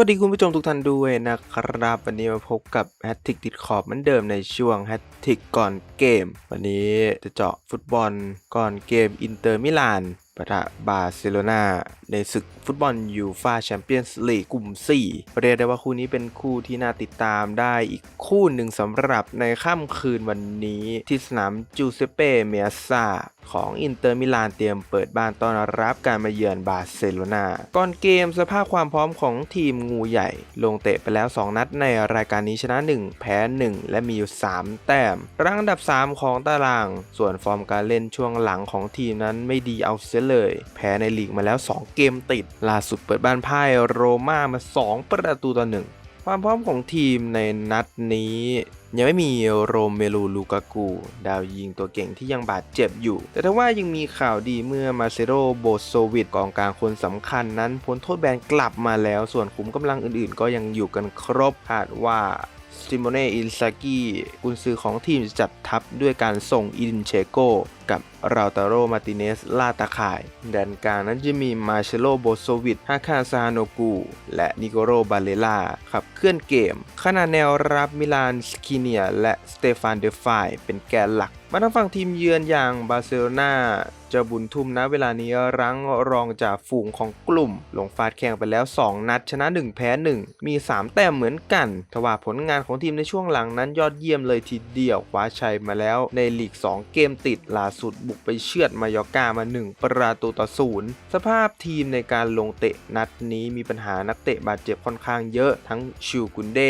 วัสดีคุณผู้ชมทุกท่านด้วยนะครับ วันนี้มาพบกับแฮตติกติดขอบเหมือนเดิมในช่วงแฮตติกก่อนเกม วันนี้จะเจาะฟุตบอลก่อนเกมอินเตอร์มิลานปะทะบาร์เซโลนาในศึกฟุตบอลยูฟาแชมเปี้ยนส์ลีกกลุ่ม 4 เรียกได้ว่าคู่นี้เป็นคู่ที่น่าติดตามได้อีกคู่หนึ่งสำหรับในค่ำคืนวันนี้ที่สนามจูเซเป้เมียซา ของอินเตอร์มิลานเตรียมเปิดบ้านต้อนรับการมาเยือนบาร์เซโลนาก่อนเกมสภาพความพร้อมของทีมงูใหญ่ ลงเตะไปแล้ว 2 นัดในรายการนี้ชนะ 1 แพ้ 1 และมีอยู่ 3 แต้มรังอันดับ 3 ของตาราง ส่วนฟอร์มการเล่นช่วงหลังของทีมนั้นไม่ดีเอาเสียเลย แพ้ในลีกมาแล้ว 2 เกมติด ล่าสุดเปิดบ้านพ่ายโรม่ามา 2 ประตูต่อ1ความพร้อมของทีมในนัดนี้ ยังไม่มีโรเมลูลูกากูดาวยิงตัวเก่งที่ยังบาดเจ็บอยู่ แต่ถ้าว่ายังมีข่าวดีเมื่อมาเซโรโบโซวิตกองกลางคนสำคัญนั้นพ้นโทษแบนกลับมาแล้ว ส่วนขุมกำลังอื่นๆ ก็ยังอยู่กันครบคาดว่าซิโมเนอินซากิกุนซือของทีมจะจัดทัพด้วยการส่งอินเชโก กับราตาโรมาติเนสลาตาข่าย แดนกลางนั้นจะมีมาเชโลโบโซวิตฮาคาซาโนกู และนิโกโรบาเลล่าขับเคลื่อนเกม ขณะแนวรับมิลานสกิเนีย และสเตฟานเดฟายเป็นแกนหลัก มาทางฝั่งทีมเยือนอย่างบาร์เซโลนาจะบุญทุ่มนะเวลานี้รั้งรองจากฝูงของกลุ่ม ลงฟาดแข่งไปแล้ว 2 นัด ชนะ 1 แพ้ 1 มี 3 แต้มเหมือนกันทว่าผลงานของทีมในช่วงหลังนั้นยอดเยี่ยมเลยทีเดียวคว้าชัยมาแล้วในลีก 2 เกมติดล่าสุดบุกไปเชือดมายอกามา 1 ประตูต่อศูนย์สภาพทีมในการลงเตะนัดนี้มีปัญหานักเตะบาดเจ็บค่อนข้างเยอะทั้งชิวกุนเด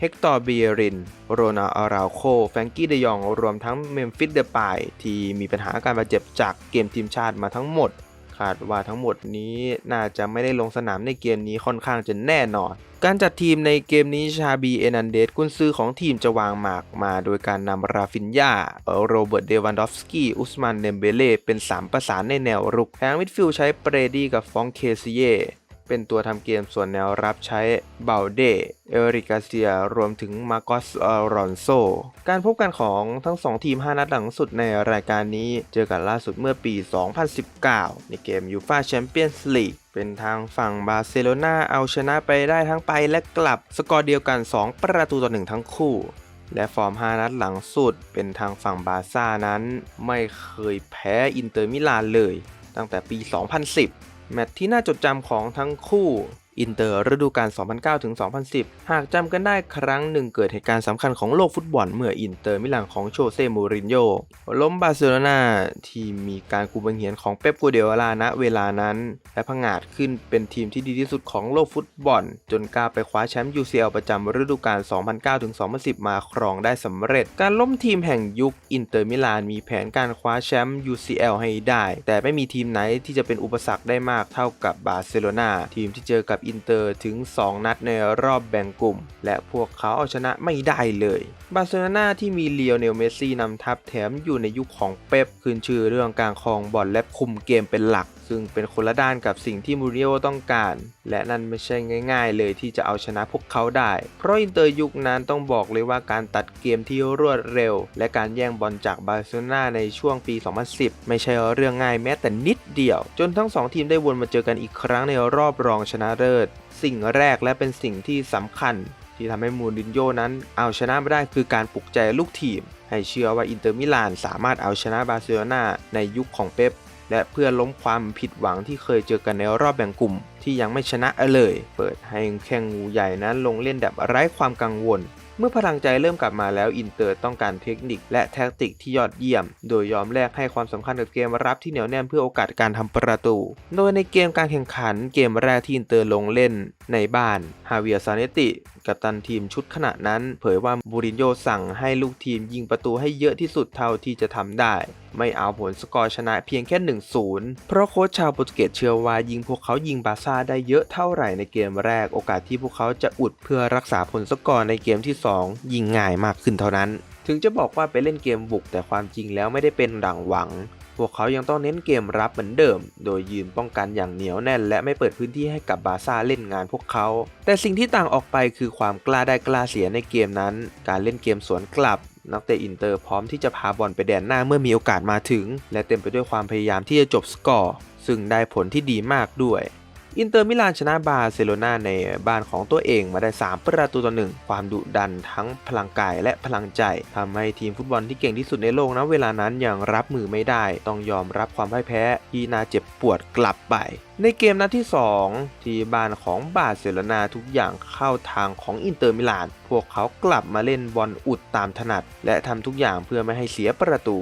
เฮกตอร์เบียริน โรนาอาราโค แฟงกี้เดยอง รวมทั้งเมมฟิสเดปายที่มีปัญหาการบาดเจ็บจากเกมทีมชาติมาทั้งหมด คาดว่าทั้งหมดนี้น่าจะไม่ได้ลงสนามในเกมนี้ค่อนข้างจะแน่นอน การจัดทีมในเกมนี้ชาบีเอนันเดสกุนซือของทีมจะวางหมากมาโดยการนำราฟินยาโรเบิร์ตเดวันดอฟสกี้ อุสมันเดมเบเล่เป็น 3 ประสานในแนวรุกแทงมิดฟิลใช้เปรดี้กับฟองเคซิเย เป็นตัวทำเกมส่วนแนวรับใช้เบลเด เอริกาเซีย รวมถึงมาโกสอรอนโซ การพบกันของทั้ง 2 ทีม 5 นัดหลังสุดในรายการนี้ เจอกันล่าสุดเมื่อปี 2019 ในเกมยูฟาแชมเปี้ยนส์ลีกเป็นทางฝั่งบาร์เซโลนาเอาชนะไปได้ทั้งไปและกลับ สกอร์เดียวกัน 2 ประตูต่อ1ทั้งคู่ และฟอร์ม 5 นัดหลังสุด เป็นทางฝั่งบาร์ซ่านั้น ไม่เคยแพ้อินเตอร์มิลานเลย ตั้งแต่ปี 2010 แมตช์ที่น่าจดจำของทั้งคู่ อินเตอร์ฤดูกาล 2009ถึง2010 หากจำกันได้ครั้งหนึ่งเกิดเหตุการณ์สำคัญของโลกฟุตบอล เมื่ออินเตอร์มิลานของโชเซ่มูรินโญ่ล้มบาร์เซโลนาที่มีการกูบังเหียนของเป๊ปกูเดโอลาณเวลานั้น และพังอาจขึ้นเป็นทีมที่ดีที่สุดของโลกฟุตบอล จนกล้าไปคว้าแชมป์ UCL ประจำฤดูกาล 2009ถึง2010 มาครองได้สำเร็จ การล้มทีมแห่งยุคอินเตอร์มิลานมีแผนการคว้าแชมป์ UCL ให้ได้ แต่ไม่มีทีมไหนที่จะเป็นอุปสรรคได้มากเท่ากับบาร์เซโลนาทีมที่เจอกับอินเตอร์ถึง 2 นัดในรอบแบ่งกลุ่ม และพวกเขาเอาชนะไม่ได้เลย บาร์เซโลนาที่มีเลียวเนลเมสซี่นำทัพแถมอยู่ในยุคของเป๊ปขึ้นชื่อเรื่องการครองบอลและคุมเกมเป็นหลัก ซึ่งเป็นคนละด้านกับสิ่งที่มูริโญ่ต้องการ และนั่นไม่ใช่ง่ายๆ เลยที่จะเอาชนะพวกเขาได้ เพราะอินเตอร์ยุคนั้นต้องบอกเลยว่าการตัดเกมที่รวดเร็ว และการแย่งบอลจากบาร์เซโลนาในช่วงปี 2010 ไม่ใช่เรื่องง่ายแม้แต่นิดเดียว จนทั้งสองทีมได้วนมาเจอกันอีกครั้งในรอบรองชนะเลิศ สิ่งแรกและเป็นสิ่งที่สำคัญ ที่ทำให้มูรินโญ่นั้นเอาชนะไม่ได้คือการปลุกใจลูกทีม ให้เชื่อว่าอินเตอร์มิลานสามารถเอาชนะบาร์เซโลนาในยุคของเป๊ป และเพื่อล้มความผิดหวังที่เคยเจอกันในรอบแบ่งกลุ่มที่ยังไม่ชนะเลย เปิดให้แข่งงูใหญ่นั้นลงเล่นแบบไร้ความกังวล เมื่อพลังใจเริ่มกลับมาแล้วอินเตอร์ต้องการเทคนิคและแท็กติกที่ยอดเยี่ยม โดยยอมแลกให้ความสำคัญกับเกมรับที่เหนียวแน่นเพื่อโอกาสการทำประตู โดยในเกมการแข่งขันเกมแรกที่อินเตอร์ลงเล่นในบ้านฮาเวียซาเนติ กัปตันทีมชุดขณะนั้น เผยว่าบูรินโญ่สั่งให้ลูกทีมยิงประตูให้เยอะที่สุดเท่าที่จะทำได้ ไม่เอาผลสกอร์ชนะเพียงแค่ 1-0 เพราะโค้ชชาวโปรตุเกสเชื่อว่ายิงพวกเขายิงบาร์ซ่าได้เยอะเท่าไหร่ในเกมแรก โอกาสที่พวกเขาจะอุดเพื่อรักษาผลสกอร์ในเกมที่ 2 ยิงง่ายมากขึ้นเท่านั้น ถึงจะบอกว่าไปเล่นเกมบุกแต่ความจริงแล้วไม่ได้เป็นดังหวัง พวกเขายังต้องเน้นเกมรับเหมือนเดิม โดยยืนป้องกันอย่างเหนียวแน่น และไม่เปิดพื้นที่ให้กับบาร์ซ่าเล่นงานพวกเขา แต่สิ่งที่ต่างออกไปคือความกล้าได้กล้าเสียในเกมนั้น การเล่นเกมสวนกลับ นักเตะอินเตอร์พร้อมที่จะพาบอลไปแดนหน้าเมื่อมีโอกาสมาถึง และเต็มไปด้วยความพยายามที่จะจบสกอร์ ซึ่งได้ผลที่ดีมากด้วย อินเตอร์มิลานชนะบาร์เซโลนาในบ้านของตัวเองมาได้ 3 ประตูต่อหนึ่งความดุดันทั้งพลังกายและพลังใจทำให้ทีมฟุตบอลที่เก่งที่สุดในโลกนะเวลานั้นยังรับมือไม่ได้ ต้องยอมรับความพ่ายแพ้ที่น่าเจ็บปวดกลับไป ในเกมนัดที่ 2 ที่บ้านของบาร์เซโลนาทุกอย่างเข้าทางของอินเตอร์มิลาน พวกเขากลับมาเล่นบอลอุดตามถนัด และทำทุกอย่างเพื่อไม่ให้เสียประตู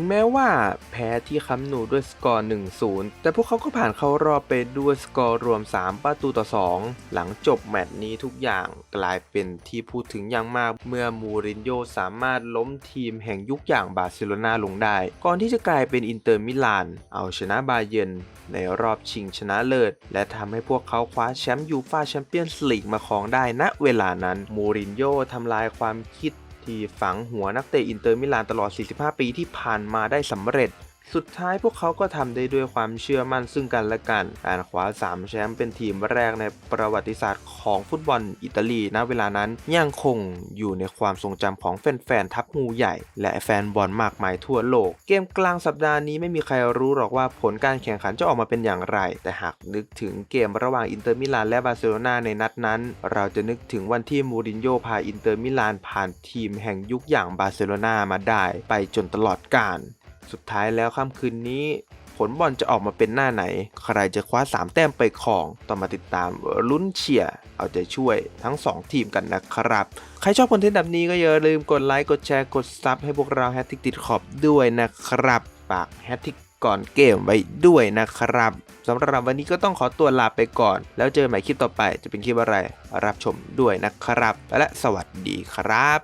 ถึงแม้ว่าแพ้ที่คัมนูด้วยสกอร์ 1-0 แต่พวกเขาก็ผ่านเข้ารอบไปด้วยสกอร์รวม 3 ประตูต่อ 2 หลังจบแมตช์นี้ทุกอย่างกลายเป็นที่พูดถึงอย่างมากเมื่อมูรินโญ่สามารถล้มทีมแห่งยุคอย่างบาร์เซโลนาลงได้ ก่อนที่จะกลายเป็นอินเตอร์มิลาน เอาชนะบาเยินในรอบชิงชนะเลิศ และทำให้พวกเขาคว้าแชมป์ยูฟ่าแชมเปี้ยนส์ลีกมาครองได้ณเวลานั้นมูรินโญ่ทำลายความคิด ที่ฝังหัวนักเตะอินเตอร์มิลานตลอด 45 ปีที่ผ่านมาได้สำเร็จ สุดท้ายพวกเขาก็ทำได้ด้วยความเชื่อมั่นซึ่งกันและกัน การคว้า3แชมป์เป็นทีมแรกในประวัติศาสตร์ของฟุตบอลอิตาลีณเวลานั้นยังคงอยู่ในความทรงจำของแฟนๆทัพงูใหญ่ และแฟนบอลมากมายทั่วโลก เกมกลางสัปดาห์นี้ไม่มีใครรู้หรอกว่าผลการแข่งขันจะออกมาเป็นอย่างไร แต่หากนึกถึงเกมระหว่างอินเตอร์มิลานและบาร์เซโลนาในนัดนั้น เราจะนึกถึงวันที่มูรินโญ่พาอินเตอร์มิลานผ่านทีมแห่งยุคอย่างบาร์เซโลนามาได้ ไปจนตลอดกาล สุดท้ายแล้วค่ำคืนนี้ ผลบอลจะออกมาเป็นหน้าไหน ใครจะคว้า 3 แต้มไปครองต้องมาติดตามลุ้นเชียร์เอาใจช่วยทั้ง 2 ทีมกันนะครับ ใครชอบคอนเทนต์แบบนี้ก็อย่าลืมกดไลค์กดแชร์กดซับให้พวกเราแฮตติกติดขอบด้วยนะครับฝากแฮตติกก่อนเกมไว้ด้วยนะครับสำหรับวันนี้ก็ต้องขอตัวลาไปก่อน แล้วเจอกันใหม่คลิปต่อไปจะเป็นคลิปอะไร รับชมด้วยนะครับ และสวัสดีครับ